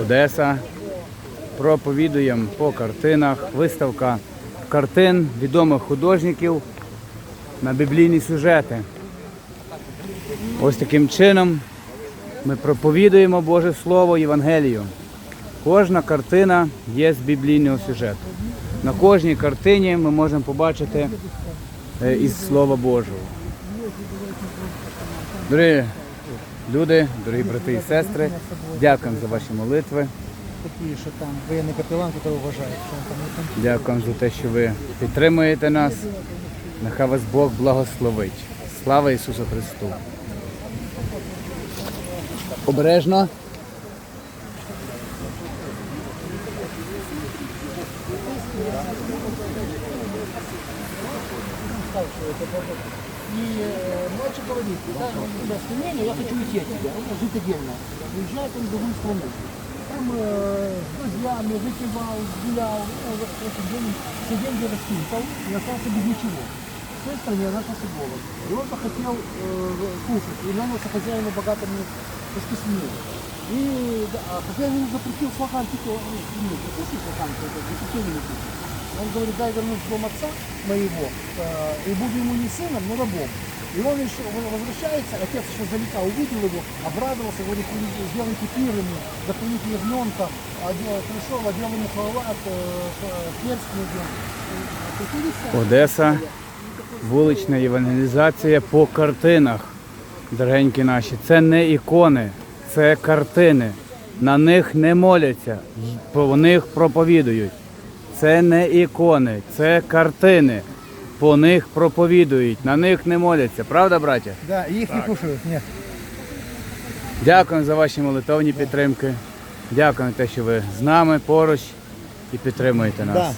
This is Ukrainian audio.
Одеса. Проповідуємо по картинах. Виставка картин відомих художників на біблійні сюжети. Ось таким чином ми проповідуємо Боже Слово Євангелію. Кожна картина є з біблійного сюжету. На кожній картині ми можемо побачити е, із Слова Божого. Дорогі люди, дорогі брати і сестри, дякуємо за ваші молитви. Там там. Дякуємо за те, що ви підтримуєте нас. Нехай вас Бог благословить. Слава Ісусу Христу. Обережно. И э, мальчик говорит, да, у тебя стремление, я хочу уйти от тебя, он жить отдельно. Уезжает он в другую страну. Там э, с друзьями выпивал, гулял, ну, вот эти деньги, все деньги раскинул и остался без ничего. В той стране начался голод. И он захотел э, кушать, и нанялся хозяину богатому расписанию. И да, а хозяин ему запретил слоганчик, ну, не кушай слоганчик, это запретил ему кушать. Он говорит, дай вернусь в дом отца моего, э, и буду ему не сыном, но рабом. И он еще он возвращается, отец еще залетал, увидел его, обрадовался, говорит, «Вы сделайте пир ему, запоите ягненка, одел- пришел, одел ему халат, э, х- перстень одел. И приходит сам. Одеса, вулична євангелізація по картинах. Дорогенькі наші, це не ікони, це картини. На них не моляться, по них проповідують. Це не ікони, це картини. По них проповідують, на них не моляться. Правда, браття? Да, їх их не кушають, ні. Дякую за ваші молитовні підтримки. Дякую за те, що ви з нами поруч і підтримуєте нас. Да.